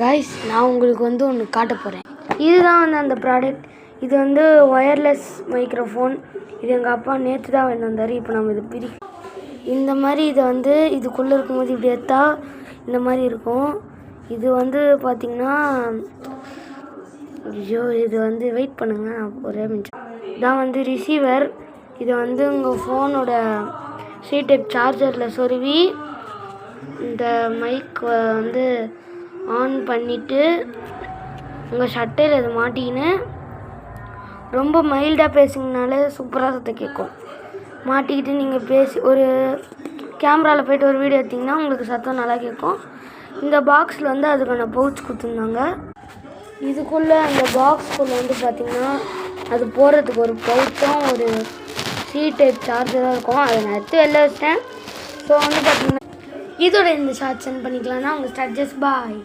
Guys நான் உங்களுக்கு வந்து ஒன்று காட்ட போகிறேன் இதுதான் வந்து அந்த ப்ராடக்ட் இது வந்து ஒயர்லெஸ் மைக்ரோஃபோன் இது எங்கள் அப்பா நேற்று தான் வேணும் வந்தார். இப்போ நம்ம இது பிரி இந்த மாதிரி இதை வந்து இதுக்குள்ளே இருக்கும்போது இப்படி எடுத்தா இந்த மாதிரி இருக்கும். இது வந்து பார்த்திங்கன்னா ஐயோ இது வந்து வெயிட் பண்ணுங்கள் நான் ஒரே நிமிஷம். இதான் வந்து ரிசீவர் இதை வந்து உங்கள் ஃபோனோட சி டைப் சார்ஜரில் சொருவி இந்த மைக் வந்து ஆன் பண்ணிவிட்டு உங்கள் ஷட்டையில் இதை மாட்டிக்கின்னு ரொம்ப மைல்டாக பேசிங்கனாலே சூப்பராக சத்தம் கேட்கும். மாட்டிக்கிட்டு நீங்கள் பேசி ஒரு கேமராவில் போயிட்டு ஒரு வீடியோ எடுத்திங்கன்னா உங்களுக்கு சத்தம் நல்லா கேட்கும். இந்த பாக்ஸில் வந்து அதுக்கான பவுச் கொடுத்துருந்தாங்க. இதுக்குள்ளே அந்த பாக்ஸ்க்குள்ளே வந்து பார்த்திங்கன்னா அது போடுறதுக்கு ஒரு பவுச்சும் ஒரு சி டைப் சார்ஜராக இருக்கும். அதை நான் எடுத்து வெளில வச்சிட்டேன். ஸோ வந்து பார்த்திங்கன்னா இதோட இந்த ஷார்ட் சென்ட் பண்ணிக்கலாம்னா உங்கள் ஸ்டார்ஜஸ் பாய்